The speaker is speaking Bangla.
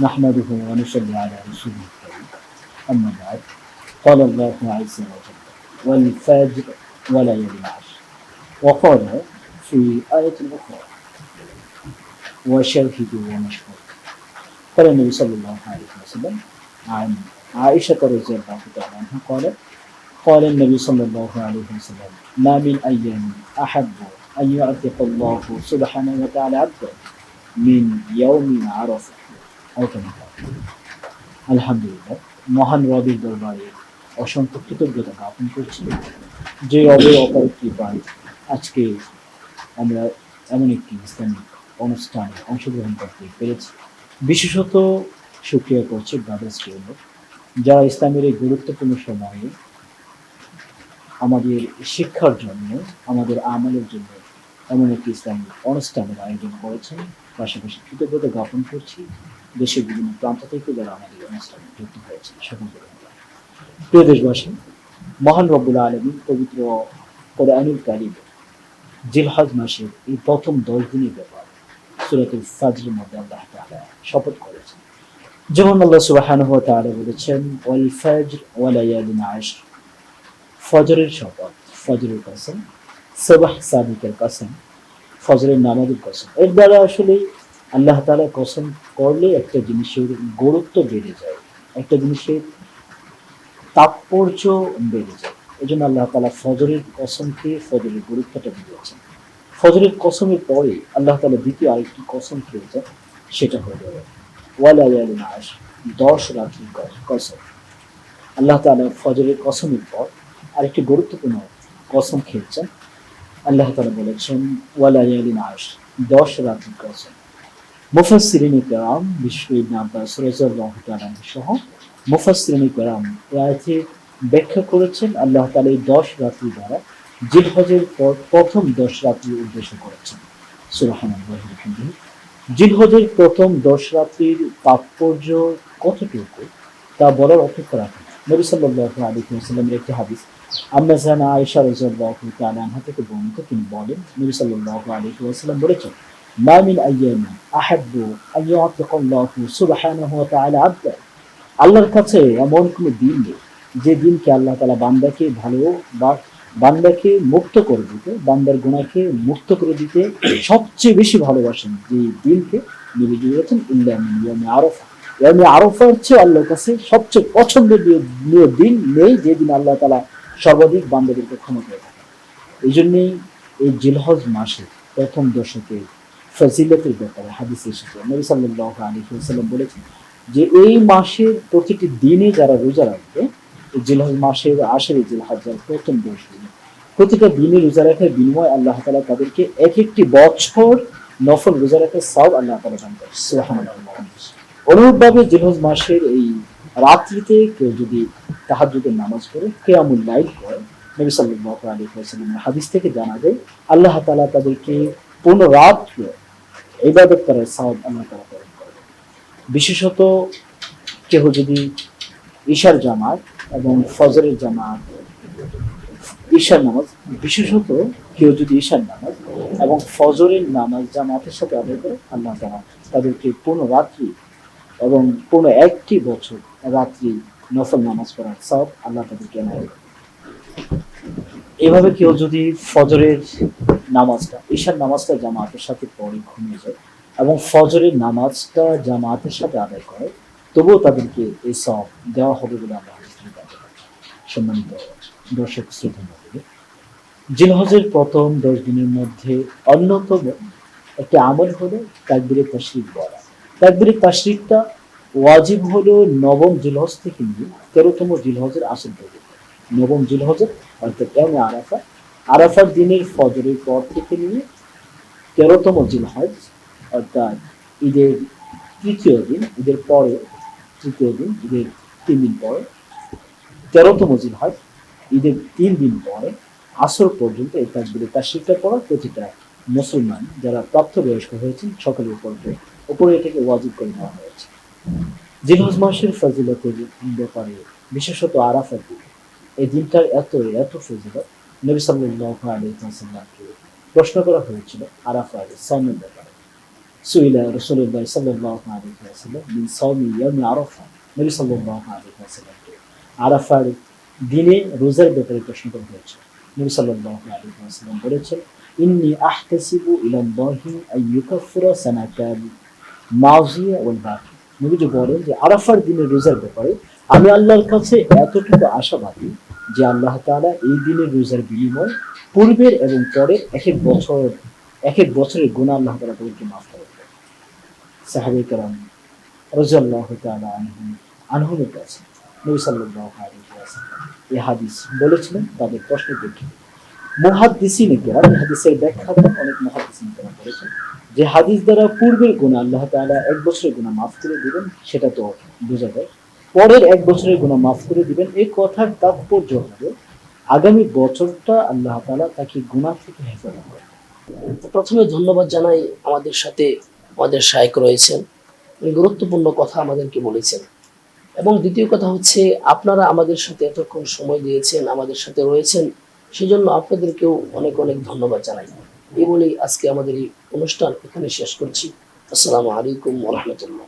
نحمده ونصلي على رسوله الكريم. أما بعد قال الله عز وجل والفجر وليال العشر. وقال في آية أخرى وشاهدوا ومشهود قال النبي صلى الله عليه وسلم عن عائشة رضي الله تعالى عنها قالت قال النبي صلى الله عليه وسلم ما من أيام أحب أن يعتق الله سبحانه وتعالى عبده من يوم عرفة. আলহামদুলিল্লাহ, মহান রবির দরবারে অসংখ্য কৃতজ্ঞতা জ্ঞাপন করছি। যে রবের অপর কৃপায় আজকে আমরা এমন একটি ইসলামিক অনুষ্ঠানে অংশগ্রহণ করতে পেরেছি। বিশেষত সুক্রিয়া করছে ব্রাদার্সকে যারা ইসলামের এই গুরুত্বপূর্ণ সময়ে আমাদের শিক্ষার জন্য, আমাদের আমলের জন্য এমন একটি ইসলামিক অনুষ্ঠানের আয়োজন করেছেন। পাশাপাশি কৃতজ্ঞতা জ্ঞাপন করছি দেশের বিভিন্ন প্রান্ত থেকে যারা আমাদের অনুষ্ঠানে যুক্ত হয়েছে সকলকে। প্রিয় দেশবাসী, মহান রব্বুল আলমী পবিত্র কোরআনুল কারিম জিলহাজ মাসের এই প্রথম দশ দিনের ব্যাপার সুরাতুল ফাজরের মধ্যে আল্লাহ তাআলা শপথ করেছেন যেমন আল্লাহ সুবহানাহু ওয়া তাআলা বলেছেন, ওয়াল ফাজর ওয়া লায়ালিন আশর ফজরের শপথ ফজরের কসম, সবাহ সাদিকের কসম ফজরের নামাজের কসম। এর দ্বারা আসলে আল্লাহ তাআলা কসম করলে একটা জিনিসের গুরুত্ব বেড়ে যায়, একটা জিনিসের তাৎপর্য বেড়ে যায়। এই জন্য আল্লাহ তাআলা ফজরের কসমকে ফজরের গুরুত্বটা দিয়েছেন। ফজরের কসমের পরে আল্লাহ তাআলা দ্বিতীয় আরেকটি কসম খেয়েছেন, সেটা হলো ওয়ালায়ালিন আশ দশ রাত্রির কসম। আল্লাহ তাআলা ফজরের কসমের পর আরেকটি গুরুত্বপূর্ণ কসম খেয়েছেন আল্লাহ তাআলা বলেছেন ওয়ালায়ালিন আশ দশ রাত্রির কসম মুফাসসিরিন কেরাম বিশ্ব আব্বাস সহ মুফাসসিরিন কেরাম আয়াতে ব্যাখ্যা করেছেন, আল্লাহ তাআলা এই দশ রাত্রি দ্বারা জিলহজের পর প্রথম দশ রাত্রি উদ্দেশ্য করেছেন। সুবহানাল্লাহি জিলহজের প্রথম দশ রাত্রির তাৎপর্য কতটুকু, তা বলার অপেক্ষা রাখে না। নবী আলাইহি ওয়াসাল্লামের একটি হাদিস আয়েশা রাদিয়াল্লাহু তাআলা আনহা থেকে বর্ণিত তিনি বলেন, নবী সাল্লাল্লাহু আলাইহি ওয়াসাল্লাম বলেছেন, মা মিন আহাব্বু আন সুবহানাহু ওয়া তাআলা আবদা। আল্লাহর কাছে এমন কোনো দিন যে দিনকে আল্লাহ তাআলা বান্দাকে ভালো বা বান্দাকে মুক্ত করে দিতে, বান্দার গুণাকে মুক্ত করে দিতে সবচেয়ে বেশি ভালোবাসেন যে দিনকে নবীজি বলেছেন, ইল্লা মিন ইয়ামি আরাফা ইয়ামি আরাফার চেয়ে আল্লাহর কাছে সবচেয়ে পছন্দনীয় দিন নেই যে দিন আল্লাহ তাআলা সর্বাধিক বান্দাদেরকে ক্ষমা করে থাকেন এই জন্যেই এই জিলহজ মাসে প্রথম দশকে ফজিলতের ব্যাপারে হাদিস এসেছে। নবী সাল্লাল্লাহু আলাইহি ওয়াসাল্লাম বলেছেন যে এই মাসের প্রতিটি দিনে যারা রোজা রাখবে, এই জিলহজ মাসের আশের জিলহজের প্রথম দশ দিনে প্রতিটা দিনে রোজা রাখার বিনিময়ে আল্লাহ তালা তাদেরকে এক একটি বছর নফল রোজা রাখার সব আল্লাহ তাআলা দান করে অনুরূপভাবে জিলহজ মাসের এই রাত্রিতে কেউ যদি তাহাজ্জুদের নামাজ পড়ে, কিয়ামুল লাইল করে নবী আলাইহি ওয়াসাল্লামের হাদিস থেকে জানা যায়, আল্লাহ তাআলা তাদেরকে পূর্ণ রাত্র ইবাদত করার সওয়াব আল্লাহ তাআলা প্রদান বিশেষত কেহ যদি ঈশার জামাত এবং ফজরের জামাত, ঈশার নামাজ, বিশেষত কেউ যদি ঈশার নামাজ এবং ফজরের নামাজ জামাতের সাথে আদায় করে, আল্লাহ তাআলা তাদেরকে পূর্ণ রাত্রি এবং পূর্ণ একটি বছর রাত্রি নফল নামাজ পড়ার সব আল্লাহ তাদেরকে করবেন। এভাবে কেউ যদি ফজরের নামাজটা ঈশার নামাজটা জামাতের সাথে পড়ে ঘুমিয়ে যায় এবং ফজরের নামাজটা জামাতের সাথে আদায় করে তবুও তাদেরকে এই সব দেওয়া হবে বলে আমরা পারি। সম্মানিত দর্শক শ্রোতা মণ্ডলী, জিলহজের প্রথম দশ দিনের মধ্যে অন্যতম একটি আমল হলো তাকবিরে তাশরিক বলা তাকবিরে তাশরিকটা ওয়াজিব হলো নবম জিলহজ থেকে নিয়ে তেরোতম জিলহজের আসল পর্যন্ত। নবম জিলহজের অর্থাৎ আরাফা। আরাফার দিনের ফজরের পর থেকে নিয়ে তেরোতম জিলহজ, অর্থাৎ ঈদের তৃতীয় দিন, ঈদের পরে তৃতীয় দিন, ঈদের তিন দিন পরে তেরোতম জিলহজ, ঈদের তিন দিন পরে আসর পর্যন্ত এই তাকবিরে তাশরিকটা পড়া প্রতিটা মুসলমান যারা প্রাপ্তবয়স্ক হয়েছেন সকলের উপর উপরে এটাকে ওয়াজিব করে দেওয়া হয়েছে। জিলহজ মাসের ফজিলতের ব্যাপারে, বিশেষত আরাফার দিন এই দিনটার এত এত ফজিলত নবী আলাইহি ওয়াসাল্লামকে প্রশ্ন করা হয়েছিল আরাফার সমের ব্যাপারে। সুইলা রসুল্লাহ সাল্লাহ আলী ওয়াসাল্লাম বিন সাউমি ইয়ামি আরাফা, নবী সাল্লাহ আলী আরাফার দিনে রোজার ব্যাপারে প্রশ্ন করা হয়েছে নবী সাল্লাহ আলী ওয়াসাল্লাম বলেছেন, ইন্নি আহতাসিবু ইলাল্লাহি আইয়ুকাফিরা সানাতাল মাজিয়া ওয়াল বাকি নবীজি বলেন যে আরাফার দিনে রোজার ব্যাপারে আমি আল্লাহর কাছে এতটুকু আশাবাদী যে আল্লাহ তাআলা এই দিনের রোজার বিনিময় পূর্বের এবং পরের এক এক বছর এক এক বছরের গুণা আল্লাহ তাআলা তাদেরকে মাফ করে কালাম রাজিয়াল্লাহ তাআলা আনহুম আনহুমের কাছে নবী এই হাদিস বলেছিলেন, তাদের প্রশ্ন দেখে। মুহাদ্দিসিনেরা এই হাদিসের ব্যাখ্যাটা অনেক মুহাদ্দিসিনেরা বলেছেন যে হাদিস দ্বারা পূর্বের গুণা আল্লাহ তালা এক বছরের গুণা মাফ করে দিবেন, সেটা তো বোঝা যায়। পরের এক বছরের গুণা মাফ করে দিবেন, এই কথার তাৎপর্য হবে আগামী বছরটা আল্লাহ তালা তাকে গুণা থেকে হেফাজত করবেন। প্রথমে ধন্যবাদ জানাই আমাদের সাথে আমাদের শায়ক রয়েছেন। উনি গুরুত্বপূর্ণ কথা আমাদেরকে বলেছেন। এবং দ্বিতীয় কথা হচ্ছে, আপনারা আমাদের সাথে এতক্ষণ সময় দিয়েছেন, আমাদের সাথে রয়েছেন, সেজন্য আপনাদেরকেও অনেক অনেক ধন্যবাদ জানাই। এই বলেই আজকে আমাদের এই অনুষ্ঠান এখানে শেষ করছি। আসসালামু আলাইকুম রহমতুল্লাহ।